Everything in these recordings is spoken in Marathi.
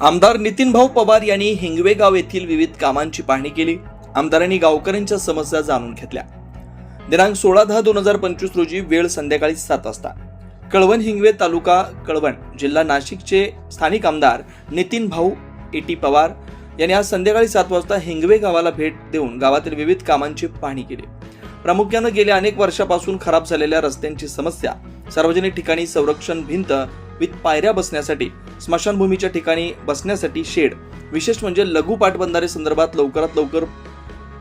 आमदार नितीन भाऊ पवार यांनी हिंगवे गाव येथील विविध कामांची पाहणी केली. आमदारांनी गावकऱ्यांच्या समस्या जाणून घेतल्या. दिनांक सोळा दहा दोन हजार पंचवीस रोजी वेळ संध्याकाळी सात वाजता. कळवण हिंगवे तालुका कळवण जिल्हा नाशिकचे स्थानिक आमदार नितीन भाऊ एटी पवार यांनी आज संध्याकाळी सात वाजता हिंगवे गावाला भेट देऊन गावातील विविध कामांची पाहणी केली. प्रामुख्यानं गेल्या अनेक वर्षापासून खराब झालेल्या रस्त्यांची समस्या सार्वजनिक ठिकाणी संरक्षण भिंत विथ पायऱ्या बसण्यासाठी स्मशानभूमीच्या ठिकाणी बसण्यासाठी शेड. विशेष म्हणजे लघु पाटबंधारे संदर्भात लवकरात लवकर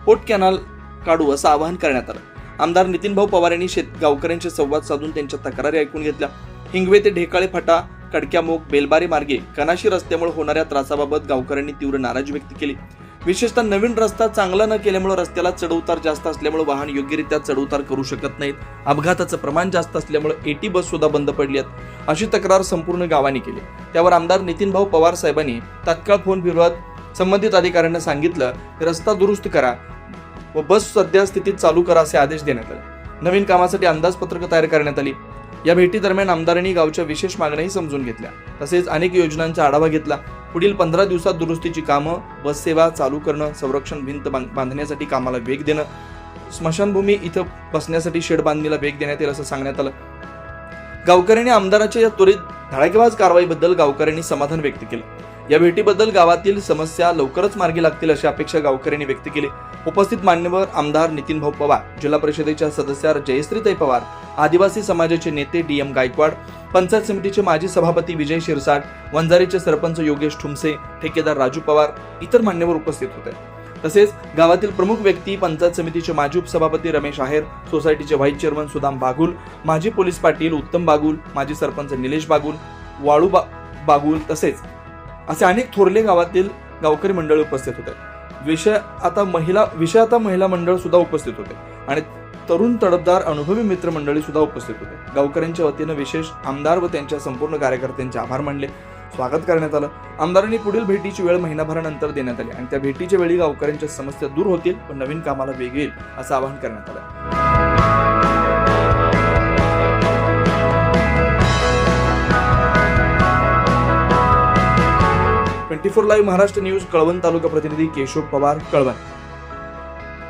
पोट कॅनल काढू असं आवाहन करण्यात आलं. आमदार नितीन भाऊ पवार यांनी शेत गावकऱ्यांशी संवाद साधून त्यांच्या तक्रारी ऐकून घेतल्या. हिंगवे ते ढेकाळे फाटा कडक्यामुख बेलबारी मार्गे कनाशी रस्त्यामुळे होणाऱ्या त्रासाबाबत गावकऱ्यांनी तीव्र नाराजी व्यक्त केली. विशेषतः नवीन रस्ता चांगला न केल्यामुळे रस्त्याला चढउतार जास्त असल्यामुळे वाहन योग्यरित्या चढउतार करू शकत नाहीत. अपघाताचं प्रमाण जास्त असल्यामुळे एटी बस सुद्धा बंद पडली आहेत. अशी तक्रार संपूर्ण गावाने केली. त्यावर आमदार नितीन भाऊ पवार साहेबांनी तात्काळ फोन फिरवत संबंधित अधिकाऱ्यांना सांगितलं की रस्ता दुरुस्त करा व बस सध्या स्थितीत चालू करा असे आदेश देण्यात आले. नवीन कामासाठी अंदाजपत्रक तयार करण्यात आली. या भेटीदरम्यान आमदारांनी गावच्या विशेष मागण्याही समजून घेतल्या तसेच अनेक योजनांचा आढावा घेतला. पुढील पंधरा दिवसात दुरुस्तीची कामं बस सेवा चालू करणं संरक्षण भिंत बांध- बांधण्यासाठी कामाला वेग देणं स्मशानभूमी इथं बसण्यासाठी शेड बांधणीला वेग देण्यात येईल असं सांगण्यात आलं. गावकऱ्यांनी आमदाराच्या या त्वरित धडाकेबाज कारवाईबद्दल गावकऱ्यांनी समाधान व्यक्त केलं. या भेटीबद्दल गावातील समस्या लवकरच मार्गी लागतील अशी अपेक्षा गावकऱ्यांनी व्यक्त केली. उपस्थित मान्यवर आमदार नितीन भाऊ पवार जिल्हा परिषदेच्या सदस्या जयश्रीताई पवार आदिवासी समाजाचे नेते डी एम गायकवाड पंचायत समितीचे माजी सभापती विजय शिरसाट वंजारीचे सरपंच योगेश ठुमसे ठेकेदार राजू पवार इतर मान्यवर उपस्थित होते. तसेच गावातील प्रमुख व्यक्ती पंचायत समितीचे माजी उपसभापती रमेश आहेर सोसायटीचे व्हाईस चेअरमन सुदाम बागुल माजी पोलीस पाटील उत्तम बागुल माजी सरपंच निलेश बागुल वाळू बा बागुल तसेच असे अनेक थोरले गावातील गावकरी मंडळ उपस्थित होते. विषय आता महिला विषय आता महिला मंडळ सुद्धा उपस्थित होते आणि तरुण तडफदार अनुभवी मित्र मंडळी सुद्धा उपस्थित होते. गावकऱ्यांच्या वतीनं विशेष आमदार व त्यांच्या संपूर्ण कार्यकर्त्यांचे आभार मानले. स्वागत करण्यात आलं. आमदारांनी पुढील भेटीची वेळ महिनाभरानंतर देण्यात आली आणि त्या भेटीच्या वेळी गावकऱ्यांच्या समस्या दूर होतील व नवीन कामाला वेग येईल असं आवाहन करण्यात आलं. Twenty four live Maharashtra news Kalwan taluka प्रतिनिधी केशव पवार कळवण.